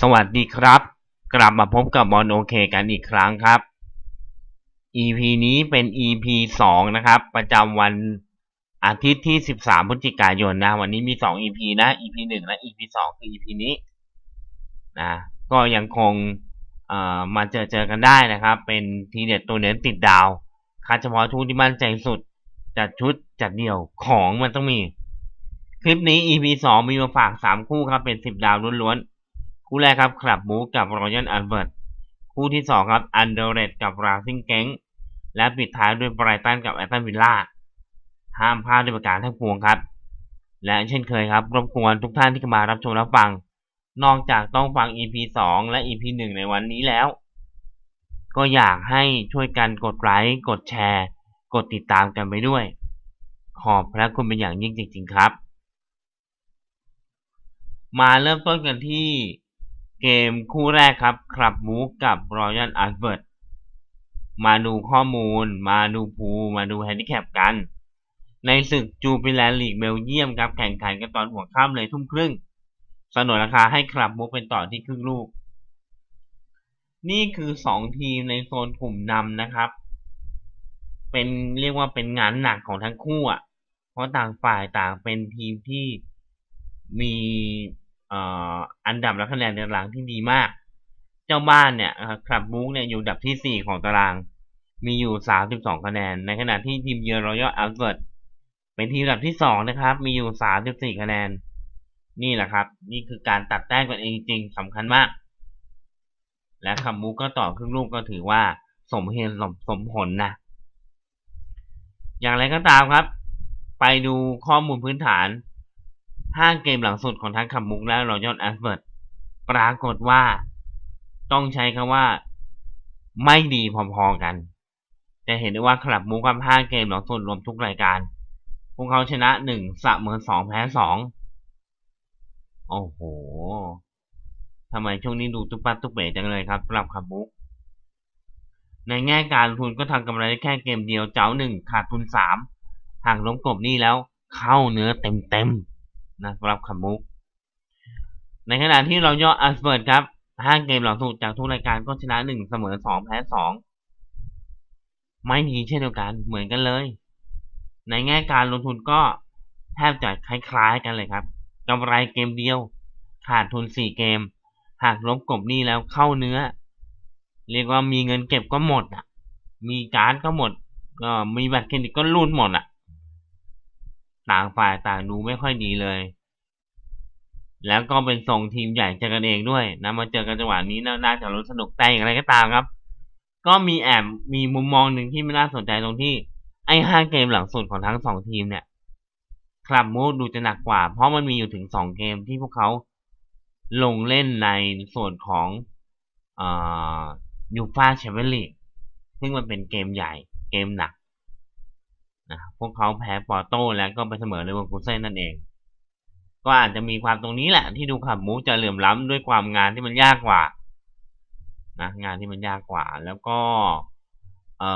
สวัสดีครับ กลับมาพบกับบอลโอเคกันอีกครั้งครับ EP นี้เป็น EP สองนะครับ ประจำวันอาทิตย์ที่ 13 พฤศจิกายนนะ วันนี้มี 2 EP นะ EP 1 และ EP 2 คือ EP นี้นะก็ยังคงเอ่อมาเจอเจอกันได้นะครับ เป็นทีเด็ดตัวเน้นติดดาวคัดเฉพาะทุกที่มั่นใจสุด จัดชุดจัดเดี่ยวของมันต้องมี คลิปนี้ EP 2 มีมาฝาก 3 คู่ครับเป็น 10 ดาวล้วนๆ คู่แรกครับคลับมูกับรอยัลอัลเบิร์ตคู่ที่2ครับอันเดอร์เรดกับราซิงเกงและปิดท้ายด้วยไบรตันกับแอตตันวิลล่าห้ามพลาดด้วยประการทั้งปวงครับ และเช่นเคยครับรบกวนทุกท่านที่มารับชมรับฟัง นอกจากต้องฟัง EP 2 และ EP 1 ในวันนี้แล้ว ก็อยากให้ช่วยกันกดไลค์กดแชร์ กดติดตามกันไปด้วย ขอบพระคุณเป็นอย่างยิ่งจริง ๆ ครับ มาเริ่มต้นกันที่ เกมคู่แรกครับคลับมูกับรอยัลอัลเบิร์ตมาดูข้อมูล มาดูภูมาดูแฮนดิแคปกัน ในศึกจูปิแลนลีกเบลเยียมครับแข่งขันกันตอนหัวค่ำเลยทุ่มครึ่งสนนราคาให้คลับมูเป็นต่อที่ครึ่งลูก นี่คือสองทีมในโซนกลุ่มนำนะครับ เป็นเรียกว่าเป็นงานหนักของทั้งคู่อะเพราะต่างฝ่ายต่างเป็นทีมที่มี อันดับและคะแนนในตารางที่ดีมาก เจ้าบ้านเนี่ยคลับบุ๊กเนี่ยอยู่ดับที่ 4 ของตาราง มีอยู่ 32 คะแนน ในขณะที่ทีมเยือนรอยัลอัลเบิร์ตเป็นทีมดับที่ 2 นะครับ มีอยู่ 34 คะแนน นี่แหละครับ นี่คือการตัดแต้มกันเองจริงสำคัญมาก และคำมุกก็ต่อครึ่งลูกก็ถือว่าสมเหตุสมสมผลนะ อย่างไรก็ตามครับ ไปดูข้อมูลพื้นฐาน ห้าเกมหลังสุดของทั้งคำมุกและรอยัลแอสเบิร์ตปรากฏว่า ต้องใช้คำว่า ไม่ดีพอๆกัน จะเห็นได้ว่าคลับมุกกับห้าเกมหลังสุดรวมทุกรายการ พวกเขาชนะหนึ่งเสมอสองแพ้สองโอ้โหทำไมช่วงนี้ดูตุ๊ปัดตุ๊เป๋จังเลยครับสำหรับคำมุก ในแง่การทุนก็ทำกำไรได้แค่เกมเดียวเจ้าหนึ่งขาดทุนสามหากล้มกบนี่แล้ว เข้าเนื้อเต็มๆ นะสำหรับคำมุก ในขณะที่เราย่ออัสเบิร์ดครับห้าเกมหลังสุดจากทุกรายการก็ชนะหนึ่งเสมอสองแพ้สองไม่ดีเช่นเดียวกันเหมือนกันเลย ในแง่การลงทุนก็แทบจะคล้ายๆกันเลยครับกำไรเกมเดียว ขาดทุนสี่เกม หากลบกบนี่แล้วเข้าเนื้อ เรียกว่ามีเงินเก็บก็หมดอะ มีการ์ดก็หมดก็มีบัตรเครดิตก็รูดหมดอะ ต่างฝ่ายต่างดูไม่ค่อยดีเลย แล้วก็เป็นส่งทีมใหญ่เจอกันเองด้วยนะมาเจอกันจังหวะนี้น่าจะรู้สนุกแต่อย่างไรก็ตามครับ ก็มีแอบมีมุมมองหนึ่งที่ไม่น่าสนใจตรงที่ ไอ้ห้าเกมหลังสุดของทั้งสองทีมเนี่ยคลับมูดดูจะหนักกว่า เพราะมันมีอยู่ถึงสองเกมที่พวกเขาลงเล่นในส่วนของยูฟาแชมเปี้ยนลีกซึ่งมันเป็นเกมใหญ่เกมหนัก นะพวกเขาแพ้ปอร์โต้แล้วก็ไปเสมอเลเวอร์คูเซ่นนั่นเอง ก็อาจจะมีความตรงนี้แหละ ที่ดูขับมูจะเหลื่อมล้ำด้วยความงานที่มันยากกว่านะงานที่มันยากกว่า แล้วก็เอ่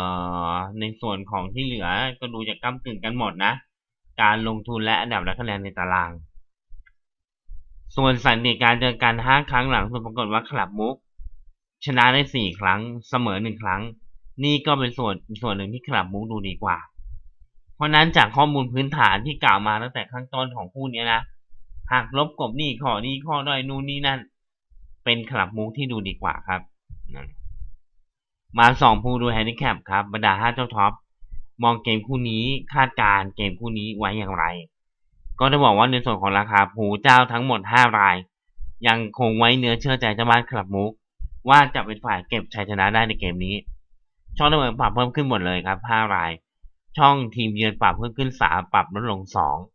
อในส่วนของที่เหลือก็ดูจะก้ากึ่งกันหมดนะ การลงทุนและอันดับและคะแนนในตาราง ส่วนสันติการเจอกันห้าครั้งหลังสุดปรากฏว่าคลับมุก ชนะได้สี่ครั้งเสมอหนึ่งครั้ง นี่ก็เป็นส่วนส่วนหนึ่งที่คลับมุกดูดีกว่า เพราะนั้นจากข้อมูลพื้นฐานที่กล่าวมาตั้งแต่ข้างต้นของคู่นี้นะ หากลบกบนี่ข้อนี้ข้อด้อยนู่นนี่นั่น เป็นคลับมุกที่ดูดีกว่าครับ มาสองผู้ดูแฮนดิแคปครับ บรรดาห้าเจ้าท็อป มองเกมคู่นี้คาดการเกมคู่นี้ไว้อย่างไร ก็จะบอกว่าในส่วนของราคาผูเจ้าทั้งหมด5ราย ยังคงไว้เนื้อเชื่อใจเจ้าบ้านคลับมุก ว่าจะเป็นฝ่ายเก็บชัยชนะได้ในเกมนี้ ช่องเนินปรับเพิ่มขึ้นหมดเลยครับ5ราย ช่องทีมเยือนปรับเพิ่มขึ้น3ปรับลดลง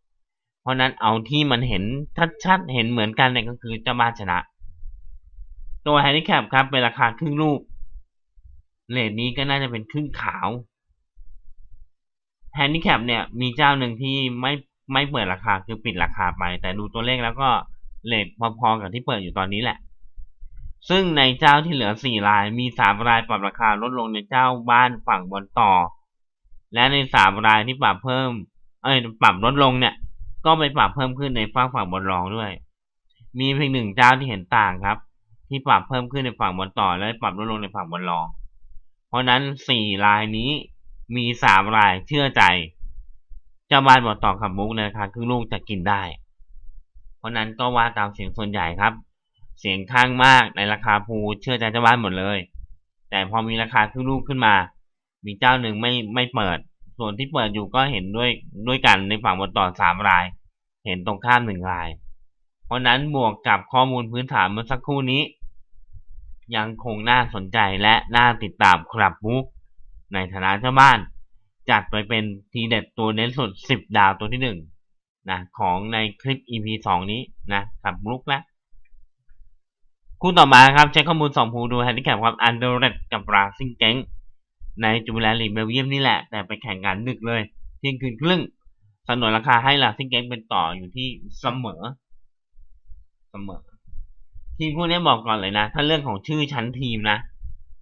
2เพราะนั้นเอาที่มันเห็นชัดๆเห็นเหมือนกันเนี่ยก็คือเจ้าบ้านชนะ ตัวแฮนดิแคปครับเป็นราคาครึ่งลูกเลทนี้ก็น่าจะเป็นครึ่งขาวแฮนดิแคปเนี่ยมีเจ้าหนึ่งที่ไม่ไม่เปิดราคาคือปิดราคาไป แต่ดูตัวเลขแล้วก็เลทพอๆกับที่เปิดอยู่ตอนนี้แหละ ซึ่งในเจ้าที่เหลือสี่รายมีสามรายปรับราคาลดลงในเจ้าบ้านฝั่งบนต่อ และในสามรายที่ปรับเพิ่ม เอ้ยปรับลดลงเนี่ย ก็ไปปรับเพิ่มขึ้นในฝั่งฝั่งบนรองด้วย มีเพียงหนึ่งเจ้าที่เห็นต่างครับ ที่ปรับเพิ่มขึ้นในฝั่งบอลต่อและปรับลดลงในฝั่งบอลรอง เพราะนั้นสี่รายนี้มีสามรายเชื่อใจเจ้าบ้านบอลต่อขับมุกในราคาครึ่งลูกจะกินได้ เพราะนั้นก็ว่าตามเสียงส่วนใหญ่ครับ เสียงข้างมากในราคาภูเชื่อใจเจ้าบ้านหมดเลย แต่พอมีราคาครึ่งลูกขึ้นมา มีเจ้าหนึ่งไม่ไม่เปิด ส่วนที่เปิดอยู่ก็เห็นด้วยด้วยกันในฝั่งบนต่อสามราย เห็นตรงข้ามหนึ่งราย เพราะนั้นบวกกับข้อมูลพื้นฐานเมื่อสักครู่นี้ ยังคงน่าสนใจและน่าติดตามครับมุกในฐานะเจ้าบ้าน จัดไปเป็นทีเด็ดตัวเน้นสุด 10 ดาวตัวที่1นะของในคลิป EP 2 นี้นะครับมุกนะคู่ต่อมาครับ ใช้ข้อมูล2ภูดูแฮนดิแคปครับอันเดอร์เรดกับราซิงเก้ง ในจูเบลลีเบลเยียมนี่แหละ แต่ไปแข่งกันดึกเลยเที่ยงคืนครึ่งสนนราคาให้ลาซิงเกงเป็นต่ออยู่ที่เสมอ เสมอ ทีมพวกนี้บอกก่อนเลยนะ ถ้าเรื่องของชื่อชั้นทีมนะ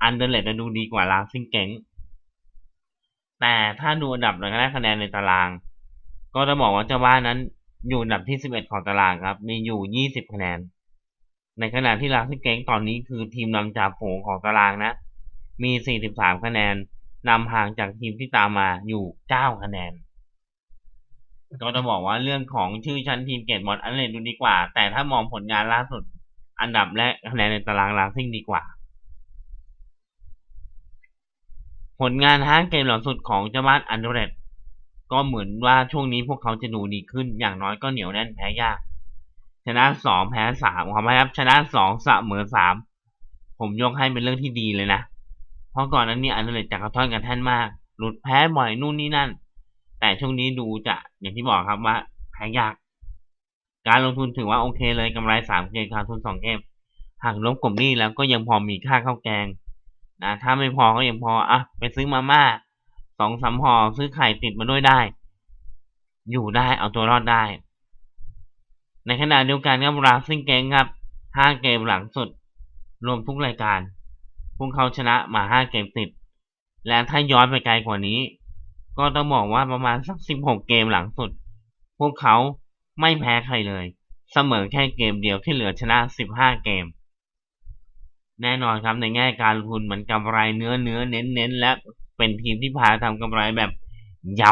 อันเดอร์เลดจะดูดีกว่าลาซิงเกงแต่ถ้าดูอันดับและคะแนนในตาราง ก็จะบอกว่าเจ้าบ้านนั้นอยู่อันดับที่ 11 ของตารางครับ มีอยู่ 20 คะแนน ในขณะที่ลาซิงเก้งตอนนี้คือทีมนำจ่าฝูงของตารางนะ มี 43 คะแนนนำห่างจากทีมที่ตามมาอยู่ 9 คะแนน ก็จะบอกว่าเรื่องของชื่อชั้นทีมเกตบอลอันเลนดูดีกว่า แต่ถ้ามองผลงานล่าสุด อันดับและคะแนนในตารางลาซิ่งดีกว่า ผลงานห้างเกมหลังสุดของเจ้าบ้านอันเดรก็เหมือนว่าช่วงนี้พวกเขาจะดูดีขึ้นอย่างน้อยก็เหนียวแน่นแพ้ยาก ชนะสองแพ้สามครับชนะสองเสมอสามผมยกให้เป็นเรื่องที่ดีเลยนะ ราะก่อนนั้นนี่อันเดรดจากกระท่อนกันแท่นมาก หลุดแพ้บ่อยนู่นนี่นั่น แต่ช่วงนี้ดูจะอย่างที่บอกครับว่าแพ้ยาก การลงทุนถือว่าโอเคเลยกำไรสามเกมขาดทุนสองเกมหากลบกลมนี้แล้วก็ยังพอมีค่าข้าวแกงนะถ้าไม่พอก็ยังพออะไปซื้อมาม่าสองสามห่อซื้อไข่ติดมาด้วยได้ อยู่ได้เอาตัวรอดได้ ในขณะเดียวกันครับราซิงเกงครับห้าเกมหลังสุด รวมทุกรายการ พวกเขาชนะมาห้าเกมติด และถ้าย้อนไปไกลกว่านี้ ก็ต้องบอกว่าประมาณสักสิบหกเกมหลังสุด พวกเขาไม่แพ้ใครเลย เสมอแค่เกมเดียวที่เหลือชนะสิบห้าเกม แน่นอนครับในแง่การลงทุนเหมือนกำไรเนื้อเนื้อเน้นเน้นและเป็นทีมที่พาทำกำไรแบบย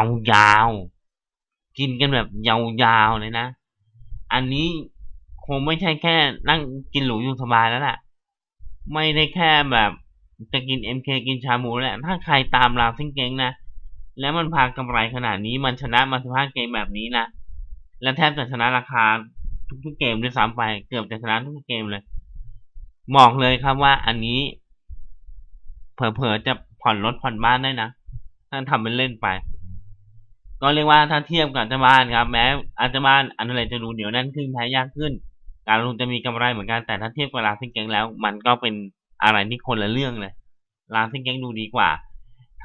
าวๆ กินกันแบบยาวๆเลยนะ อันนี้คงไม่ใช่แค่นั่งกินหรูอยู่สบายแล้วแหละ ไม่ได้แค่แบบจะกิน MK กินชาหมูแหละ ถ้าใครตามเราซิงเก้งนะ แล้วมันพากำไรขนาดนี้ มันชนะมาสิบห้าเกมแบบนี้นะ และแทบจะชนะราคาทุกๆเกมด้วยซ้ำไป เกือบจะชนะทุกเกมเลยบอกเลยครับว่าอันนี้ เผลอๆจะผ่อนรถผ่อนบ้านได้นะ ถ้าทำเป็นเล่นไป ก็เรียกว่าถ้าเทียบกับเจ้าบ้านครับ แม้อาจจะบ้านอันอะไรจะดูเหนียวแน่นขึ้นแพ้ยากขึ้น การลงทุนจะมีกำไรเหมือนกันแต่ถ้าเทียบกับลาซิงเกงแล้ว มันก็เป็นอะไรที่คนละเรื่องเลยลาซิงเกงดูดีกว่า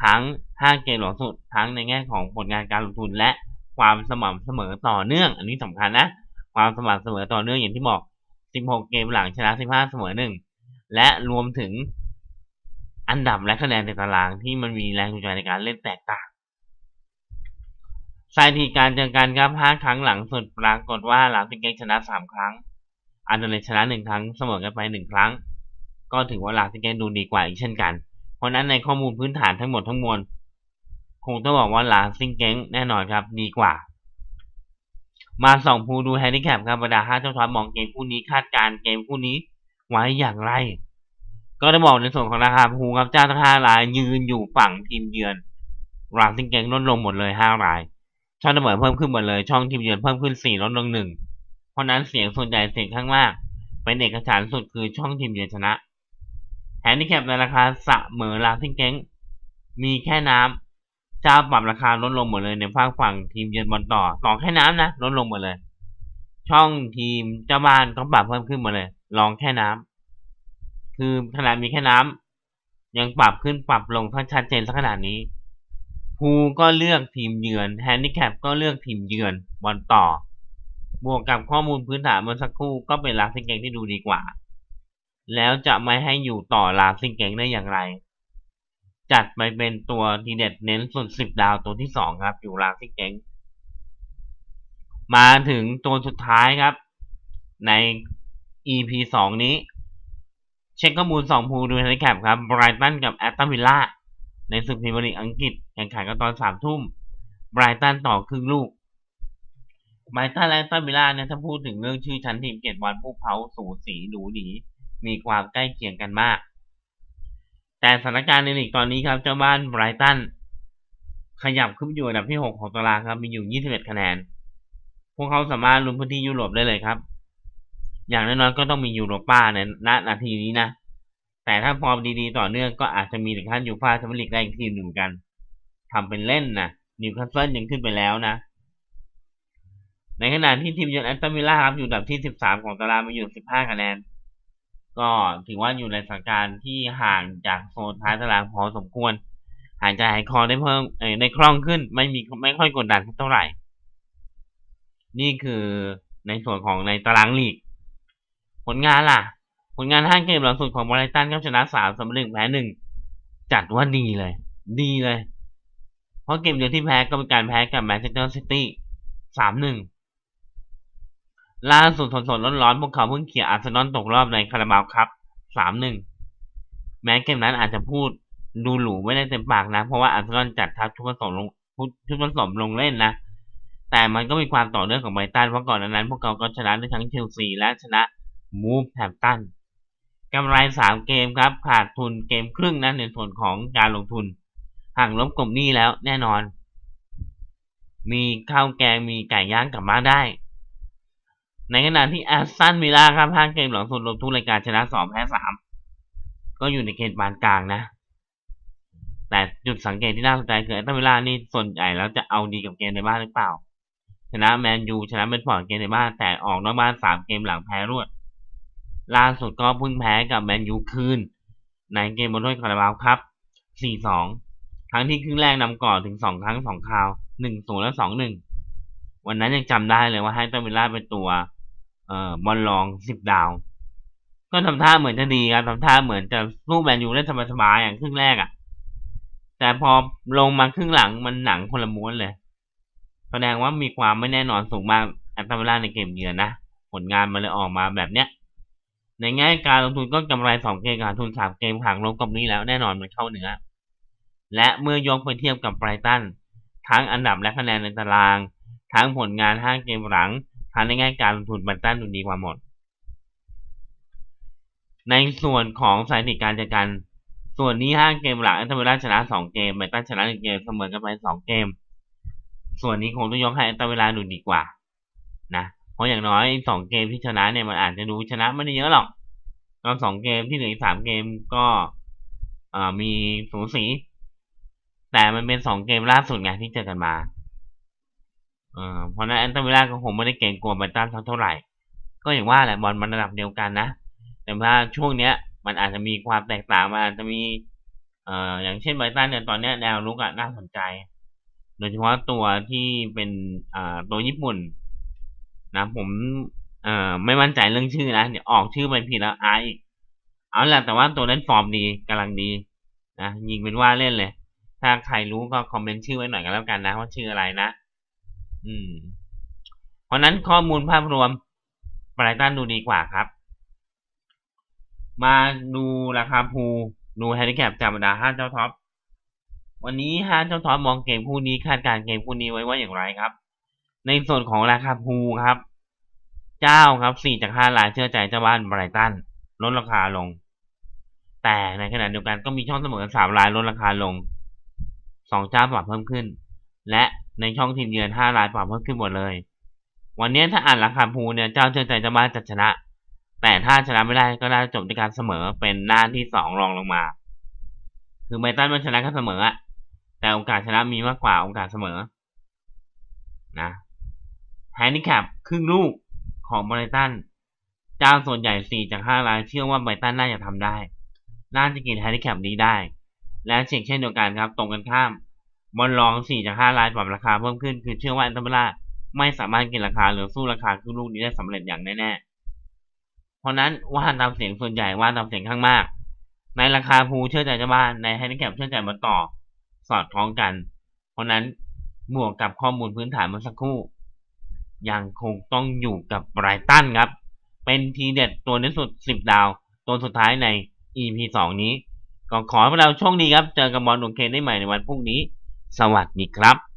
ทั้งห้าเกมหลังสุดทั้งในแง่ของผลงานการลงทุนและความสม่ำเสมอต่อเนื่อง อันนี้สำคัญนะ ความสม่ำเสมอต่อเนื่องอย่างที่บอก 16 เกมหลังชนะ 15 เสมอ1และรวมถึงอันดับและคะแนนในตารางที่มันมีแรงจูงใจในการเล่นแตกต่างสถิติการเจอกันครับ 5 ครั้งหลังสุดปรากฏว่าลาซิงเกงชนะ 3 ครั้ง อันเดอร์เลชนะ1ครั้งเสมอกันไป1ครั้ง ก็ถือว่าลาซิงเกงดูดีกว่าอีกเช่นกัน เพราะนั้นในข้อมูลพื้นฐานทั้งหมดทั้งมวลคงต้องบอกว่าลาซิงเกงแน่นอนครับดีกว่า มาสองภูดูแฮนดิแคปครับบรรดาห้าเจ้าท็อปมองเกมคู่นี้คาดการเกมคู่นี้ไว้อย่างไร ก็ได้บอกในส่วนของราคาภูครับเจ้าทั้งห้ารายยืนอยู่ฝั่งทีมเยือนราซิงเกงลดลงหมดเลยห้ารายช่องเสมอเพิ่มขึ้นหมดเลย ช่องทีมเยือนเพิ่มขึ้นสี่ลดลงหนึ่ง เพราะนั้นเสียงส่วนใหญ่เสียงข้างมาก เป็นเอกฉันสุดคือช่องทีมเยือนชนะแฮนดิแคปในราคาสะเสมอราซิงเก้งมีแค่น้ำเจ้าปรับราคาลดลงหมดเลยในภาคฝั่งทีมเยือนบอลต่อต่อแค่น้ำนะลดลงหมดเลย ช่องทีมเจ้าบ้านก็ปรับเพิ่มขึ้นหมดเลย ลองแค่น้ำคือขนาดมีแค่น้ำยังปรับขึ้นปรับลงทั้งชัดเจนสักขนาดนี้ภูก็เลือกทีมเยือนแฮนดิแคปก็เลือกทีมเยือนบอลต่อ บวกกับข้อมูลพื้นฐานเมื่อสักครู่ก็เป็นลาซิงเกงที่ดูดีกว่า แล้วจะไม่ให้อยู่ต่อลาซิงเกงได้อย่างไร จัดไปเป็นตัวทีเด็ดเน้นส่วนสิบดาวตัวที่สองครับ อยู่ลาซิงเกงมาถึงตัวสุดท้ายครับ ใน EP สองนี้ เช็คข้อมูล2พูลดูแฮนแคปครับไบรตันกับแอตตันวิลล่าในศึกพรีเมียร์ลีกอังกฤษแข่งขันกันตอนสามทุ่มไบรตันต่อครึ่งลูก ไบรตันและแอตตันวิลล่าเนี่ยถ้าพูดถึงเรื่องชื่อชั้นทีมเกติวันผู้เขาสูสีดูดีมีความใกล้เคียงกันมาก แต่สถานการณ์ในลีกตอนนี้ครับ เจ้าบ้านไบรตันขยับขึ้นอยู่อันดับที่ 6 ของตารางครับ มีอยู่ 21 คะแนน พวกเขาสามารถลุ้นพื้นที่ยุโรปได้เลยครับ อย่างน้อยๆก็ต้องมียูโรป้าในณนาทีนี้นะ แต่ถ้าฟอร์มดีๆ ต่อเนื่องก็อาจจะมีถึงขั้นยูฟ่าแชมเปี้ยนลีกได้อีกทีมหนึ่งกันทำเป็นเล่นนะนิวคาสเซิลยังขึ้นไปแล้วนะ ในขณะที่ทีมเยือนแอตตันวิลล่าครับอยู่อันดับที่ 13 ของตารางมีอยู่ 15 คะแนน ก็ถือว่าอยู่ในสถานการณ์ที่ห่างจากโซนท้ายตารางพอสมควร หายใจหายคอได้เพิ่มเออได้คล่องขึ้นไม่มีไม่ค่อยกดดันเท่าไหร่ นี่คือในส่วนของในตารางลีก ผลงานล่ะ ผลงานห้าเกมหลังสุดของบริตันก็ชนะสามเสมอหนึ่งแพ้หนึ่งจัดว่าดีเลย ดีเลย เพราะเกมเดียวที่แพ้ก็เป็นการแพ้กับแมนเชสเตอร์ซิตี้สามหนึ่ง ล่าสุดสดๆร้อนๆพวกเขาเพิ่งเขี่ยอาร์เซนอลตกรอบในคาราบาวครับสามหนึ่งแม้เกมนั้นอาจจะพูดดูหรูไม่ได้เต็มปากนะ เพราะว่าอาร์เซนอลจัดทัพทุกผสมลงทุกผสมลงเล่นนะ แต่มันก็มีความต่อเนื่องของไบตันเพราะก่อนนั้น พวกเขาก็ชนะได้ทั้งเชลซีและชนะมูฟแฮมตันกำไรสามเกมครับ ขาดทุนเกมครึ่งนะในส่วนของการลงทุนห่างลบกลมหนี้แล้วแน่นอน มีข้าวแกงมีไก่ย่างกลับมาได้ ในขณะที่แอสตันวิลล่าครับห้าเกมหลังสุดรวมทุกรายการชนะสองแพ้สามก็อยู่ในเกณฑ์ปานกลางนะ แต่จุดสังเกตที่น่าสนใจคือแอสตันวิลล่านี่ส่วนใหญ่แล้วจะเอาดีกับเกมในบ้านหรือเปล่า ชนะแมนยูชนะเบนฟอร์ดเกมในบ้านแต่ออกนอกบ้านสามเกมหลังแพ้รวด ล่าสุดก็เพิ่งแพ้กับแมนยูคืน ในเกมบนถ้วยคาราบาวครับ4-2ครั้งที่ครึ่งแรกนำก่อนถึง2ครั้ง2คราว1-0และ2-1วันนั้นยังจำได้เลยว่าให้ตันวิลล่าเป็นตัว เอ่อบอลลอง10ดาว ก็ทำท่าเหมือนจะดีครับทำท่าเหมือนจะสู้แมนยูได้สบายๆอย่างครึ่งแรกอะ่ะ แต่พอลงมาครึ่งหลังมันหนังคนละม้วนเลย แสดงว่ามีความไม่แน่นอนสูงมากอตตันวิลล่าในเกมเยือนนะผลงานมันเลยออกมาแบบเนี้ยในแง่การลงทุนก็กำไรสองเกมขาดทุนสามเกมห่างลบกับนี้แล้วแน่นอนมันเข้าเนื้อ และเมื่อยกไปเทียบกับไบรตันทั้งอันดับและคะแนนในตาราง ทั้งผลงานห้าเกมหลัง ทั้งในแง่การลงทุนไบรตันดูดีกว่าหมด ในส่วนของสถิติการจัดการส่วนนี้ห้าเกมหลังแอตตันวิลล่าชนะสองเกมไบรตันชนะหนึ่งเกมเสมอกันไปสองเกม ส่วนนี้คงต้องยกให้แอตตันวิลล่าดูดีกว่า นะเพราะอย่างน้อยสองเกมที่ชนะเนี่ยมันอาจจะดูชนะไม่ได้เยอะหรอกตอนสองเกมที่เหลืออีกสามเกมก็มีสูสี แต่มันเป็นสองเกมล่าสุดไงที่เจอกันมา เพราะนั้นแอนตันวิลล่าก็คงไม่ได้เก่งกว่าไบรตันเท่าไหร่ ก็อย่างว่าแหละบอลมันระดับเดียวกันนะ แต่ว่าช่วงเนี้ย มันอาจจะมีความแตกต่างมันอาจจะมีเอ่ออย่างเช่นไบตันเนี่ยตอนนี้แนวลุกอะน่าสนใจ โดยเฉพาะตัวที่เป็นอ่าตัวญี่ปุ่น นะผมเอ่อไม่มั่นใจเรื่องชื่อนะเดี๋ยวออกชื่อไปผิดแล้วอาอีกเอาละแต่ว่าตัวนั้นฟอร์มดีกำลังดีนะยิงเป็นว่าเล่นเลย ถ้าใครรู้ก็คอมเมนต์ชื่อไว้หน่อยกันแล้วกันนะว่าชื่ออะไรนะ อืม เพราะนั้นข้อมูลภาพรวมไบรตันดูดีกว่าครับ มาดูราคาภูดูแฮนดิแคปจากบรรดาห้าเจ้าท็อป วันนี้ห้าเจ้าท็อปมองเกมคู่นี้คาดการเกมคู่นี้ไว้ว่าอย่างไรครับ ในส่วนของราคาภูครับ เจ้าครับสี่จากห้ารายเชื่อใจเจ้าบ้านไบรตันลดราคาลง แต่ในขณะเดียวกันก็มีช่องเสมอสามรายลดราคาลงสองเจ้าปรับเพิ่มขึ้น และ ในช่องทีมเยือนห้ารายปรับเพิ่มขึ้นหมดเลย วันนี้ถ้าอ่านราคาภูเนี่ยเจ้าเชื่อใจจ้าบ้านจะชนะ แต่ถ้าชนะไม่ได้ก็ได้จบด้วยการเสมอเป็นหน้าที่สองรองลงมา คือไบรตันมันชนะก็เสมออะแต่โอกาสชนะมีมากกว่าโอกาสเสมอ นะแฮนดิแคปครึ่งลูกของไบรตันเจ้าส่วนใหญ่สี่จากห้ารายเชื่อว่าไบรตันน่าจะทำได้ น่าจะกินแฮนดิแคปนี้ได้ และเช็คเช่นเดียวกันครับ ตรงกันข้าม บอลลองสี่จากห้ารายปรับราคาเพิ่มขึ้น คือเชื่อว่าอันตเบล่าไม่สามารถกินราคาหรือสู้ราคาครึ่ลูกนี้ได้สำเร็จอย่างแน่ๆ เพราะนั้นว่าตามเสียงส่วนใหญ่ว่าตามเสียงข้างมาก ในราคาภูเชื่อใจเจ้าบ้านในแฮนดิแคปเชื่อใจมาต่อสอดคล้องกัน เพราะนั้นบวกกับข้อมูลพื้นฐานเมื่อสักครู่ ยังคงต้องอยู่กับไบรตันครับ เป็นทีเด็ดตัวที่สุด 10 ดาว ตัวสุดท้ายใน EP สองนี้ ก็ขอให้พวกเราโชคดีครับ เจอกับบอลโอเคได้ใหม่ในวันพรุ่งนี้ สวัสดีครับ